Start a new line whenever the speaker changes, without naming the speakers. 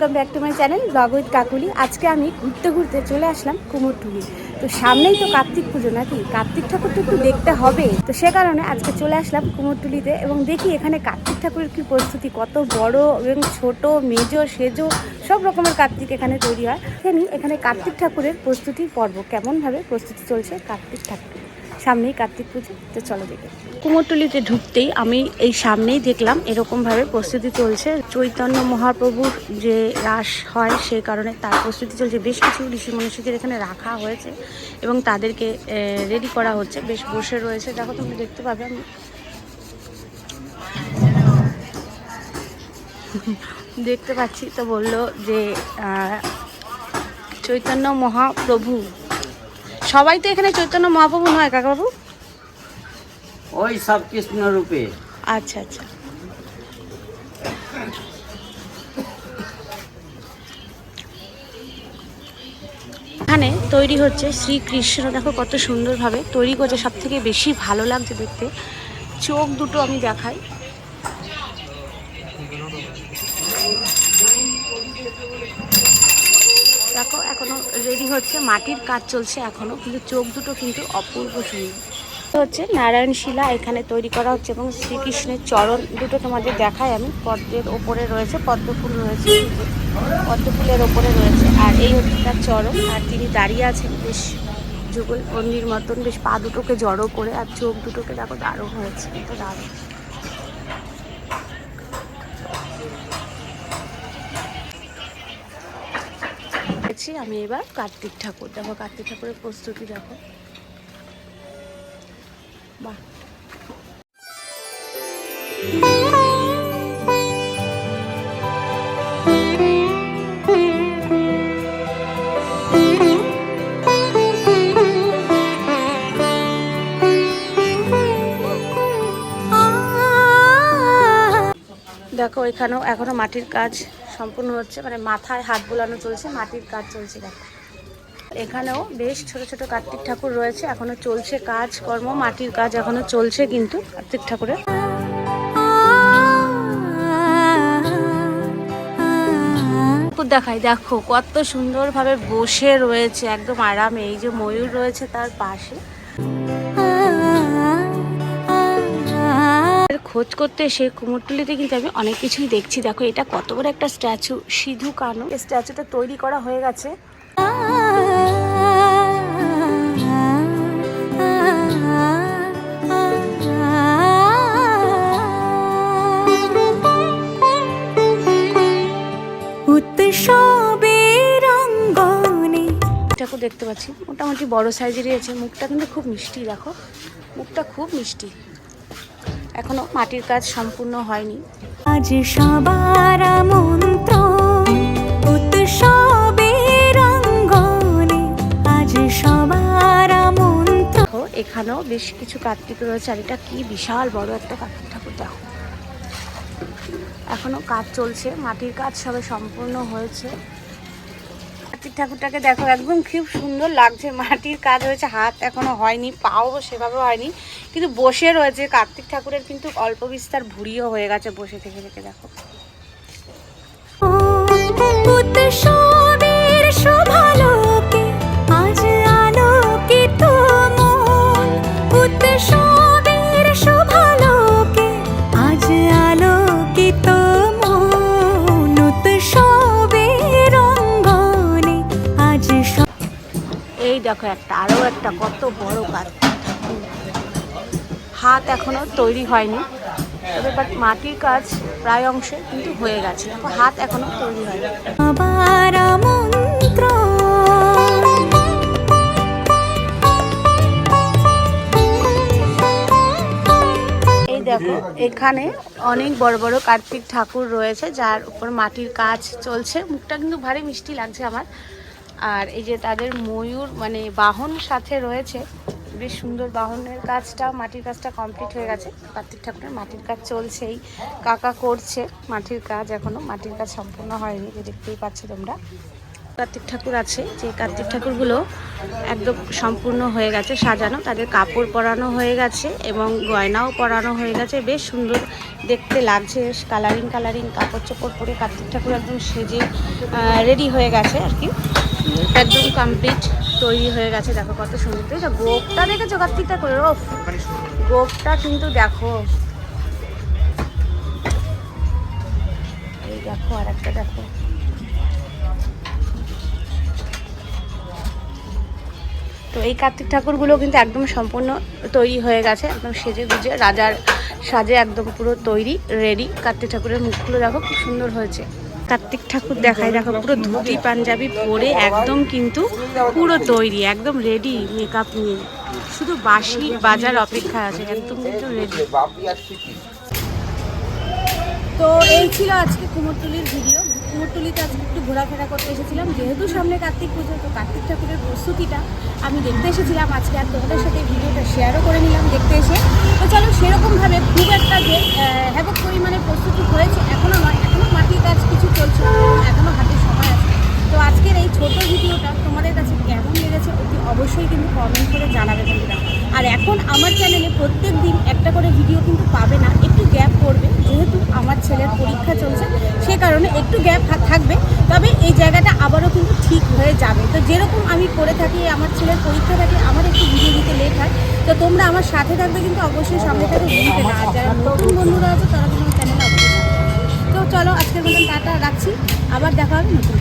Welcome back to my channel blog with Kakuli আজকে আমি ঘুরতে ঘুরতে চলে আসলাম কুমোরটুলি তো সামনেই তো কার্তিক পুজো নাকি? কার্তিক ঠাকুর তো একটু দেখতে হবে। তো সে কারণে আজকে চলে আসলাম কুমোরটুলিতে এবং দেখি এখানে কার্তিক ঠাকুরের কি প্রস্তুতি, কত বড় এবং ছোট, মেজো, সেজো, সব রকমের কার্তিক এখানে তৈরি হয়। এখানে এখানে কার্তিক ঠাকুরের প্রস্তুতি পর্ব কেমনভাবে প্রস্তুতি চলছে কার্তিক ঠাকুর সামনেই কার্তিক পুজো, তো চলো দেখে। কুমোরটুলিতে ঢুকতেই আমি এই সামনেই দেখলাম এরকমভাবে প্রস্তুতি চলছে। চৈতন্য মহাপ্রভুর যে রাস হয় সেই কারণে তার প্রস্তুতি চলছে। বেশ কিছু ঋষি মনীষীদের এখানে রাখা হয়েছে এবং তাদেরকে রেডি করা হচ্ছে। বেশ বসে রয়েছে। দেখো তুমি দেখতে পাবে। আমি দেখতে পাচ্ছি, তো বলল যে চৈতন্য মহাপ্রভু সবাই তো এখানে চৈতন্য মহাপ্রভু নয় কাকাবাবু?
ওই সব কৃষ্ণ রূপে।
আচ্ছা আচ্ছা। এখানে তৈরি হচ্ছে শ্রীকৃষ্ণ দেখো কত সুন্দরভাবে তৈরি করছে সব থেকে বেশি ভালো লাগছে দেখতে। চোখ দুটো আমি দেখাই। দেখো, এখনও রেডি হচ্ছে, মাটির কাজ চলছে এখনও, কিন্তু চোখ দুটো কিন্তু অপূর্ব সুন্দর। হচ্ছে নারায়ণ শিলা, এখানে তৈরি করা হচ্ছে এবং শ্রীকৃষ্ণের চরণ দুটো তোমাদের দেখাই আমি। পদ্মের ওপরে রয়েছে পদ্ম ফুল রয়েছে, এই যে পদ্ম ফুলের ওপরে রয়েছে, আর এই হচ্ছে তার চরণ, আর তিনি দাঁড়িয়ে আছেন বেশ যুগল বন্দির মতন, বেশ পা দুটোকে জড়ো করে, আর চোখ দুটোকে দেখো দারুণ হয়েছে দারুণ। দেখছি আমি এবার কার্তিক ঠাকুর। দেখো কার্তিক ঠাকুরের প্রস্তুতি দেখো। বাহ। দেখো, এখানেও এখনও মাটির কাজ সম্পূর্ণ হচ্ছে মানে মাথায় হাত বোলানো চলছে, মাটির কাজ চলছে, দেখো। এখানেও বেশ ছোট ছোট কার্তিক ঠাকুর রয়েছে, এখনও চলছে কাজ কর্ম মাটির কাজ এখনও চলছে কিন্তু কার্তিক ঠাকুরের। ঠাকুর দেখাই, দেখো, কত সুন্দরভাবে বসে রয়েছে, একদম আরামে, এই যে ময়ূর রয়েছে তার পাশে। খোঁজ করতে এসে কুমোরটুলিতে কিন্তু আমি অনেক কিছুই দেখছি। দেখো এটা কত বড় একটা স্ট্যাচু সিধু কানু। এই স্ট্যাচুটা তৈরি করা হয়ে গেছে। ঠাকুর দেখতে পাচ্ছি। মোটামুটি বড় সাইজেরই আছে। মুখটা কিন্তু খুব মিষ্টি দেখো। মুখটা খুব মিষ্টি। এখনও মাটির কাজ সম্পূর্ণ হয়নি।
আজ সবার মন্ত্র উৎসবের অঙ্গনে আজ সবার মন্ত্র
এখানেও বেশ কিছু কার্তিক রয়েছে আর এটা কি বিশাল বড় একটা কার্তিক ঠাকুর দেখো। এখনও কাজ চলছে মাটির কাজ সবে সম্পূর্ণ হয়েছে। কার্তিক ঠাকুরটাকে দেখো, একদম খুব সুন্দর লাগছে। মাটির কাজ হয়েছে, হাত এখনও হয়নি, পাও সেভাবে হয়নি, কিন্তু বসে রয়েছে। কার্তিক ঠাকুরের কিন্তু অল্প বিস্তার ভুড়িও হয়ে গেছে বসে থেকে থেকে, দেখো। দেখো একটা আরও একটা কত বড় ঠাকুর হাত এখনও তৈরি হয়নি। তবে বাট মাটির কাজ প্রায় অংশে কিন্তু হয়ে গেছে। দেখো হাত এখনও তৈরি হয়নি। এই দেখো এখানে অনেক বড় বড় কার্তিক ঠাকুর রয়েছে যার উপর মাটির কাজ চলছে। মুখটা কিন্তু ভারী মিষ্টি লাগছে আমার। আর এই যে তাদের ময়ূর মানে বাহন সাথে রয়েছে, বেশ সুন্দর বাহনের কাজটা, মাটির কাজটা কমপ্লিট হয়ে গেছে। কার্তিক ঠাকুরের মাটির কাজ চলছেই। কাকা করছে মাটির কাজ এখনও, মাটির কাজ সম্পূর্ণ হয়নি যে দেখতেই পাচ্ছ তোমরা। কার্তিক ঠাকুর আছে, যে কার্তিক ঠাকুরগুলো একদম সম্পূর্ণ হয়ে গেছে, সাজানো। তাদের কাপড় পরানো হয়ে গেছে এবং গয়নাও পরানো হয়ে গেছে। বেশ সুন্দর দেখতে লাগছে কালারিং কালারিং কাপড় চোপড় পরে কার্তিক ঠাকুর একদম সেজে রেডি হয়ে গেছে আর কি। একদম কমপ্লিট তৈরি হয়ে গেছে। দেখো কত সুন্দর। তো এটা গোপটা দেখেছ? কার্তিক ঠাকুরের ও গোপটা কিন্তু দেখো। এই দেখো আর একটা দেখো। তো এই কার্তিক ঠাকুরগুলো কিন্তু একদম সম্পূর্ণ তৈরি হয়ে গেছে। একদম সেজে গুজে, রাজার সাজে একদম পুরো তৈরি রেডি কার্তিক ঠাকুরের মুখগুলো দেখো, খুব সুন্দর হয়েছে। কার্তিক ঠাকুর দেখায় দেখো, পুরো ধুতি, পাঞ্জাবি পরে একদম কিন্তু পুরো তৈরি, একদম রেডি মেকআপ নিয়ে। শুধু বাঁশি বাজার অপেক্ষা আছে, একদম কিন্তু রেডি তো এই ছিল আজকে কুমোরটুলির ভিডিও কুমোরটুলিতে আজকে একটু ঘোরাফেরা করতে এসেছিলাম, যেহেতু সামনে কার্তিক পুজো, তো কার্তিক ঠাকুরের প্রস্তুতিটা আমি দেখতে এসেছিলাম আজকে, আর তোমাদের সাথে ভিডিওটা শেয়ারও করে নিলাম দেখতে এসে। তো চলো, সেরকমভাবে খুব একটা যে হ্যাবক পরিমাণে প্রস্তুতি হয়েছে এখনও নয় এখনও মাটির কাজ কিছু চলছে এখনও হাতে সময় আছে তো আজকের এই ছোট ভিডিওটা তোমাদের কাছে কেমন লেগেছে অতি অবশ্যই কিন্তু কমেন্ট করে জানাবে বন্ধুরা আর এখন আমার চ্যানেলে প্রত্যেক দিন একটা করে ভিডিও কিন্তু পাবে না, একটু গ্যাপ পড়বে। যেহেতু আমার ছেলের পরীক্ষা চলছে, সে কারণে একটু গ্যাপ থাকবে। তবে এই জায়গাটা আবারও কিন্তু ঠিক হয়ে যাবে। তো যেরকম আমি করে থাকি, আমার ছেলের পরীক্ষা থাকে, আমার একটু ভিডিও দিতে লেট হয়। তো তোমরা আমার সাথে থাকবে কিন্তু অবশ্যই সামনে থাকবে ভুলবে না। যারা নতুন বন্ধুরা আছে, তারা কিন্তু চ্যানেল অবশ্যই তো চলো, আজকের মতন টাটা, রাখছি। আবার দেখা হবে নতুন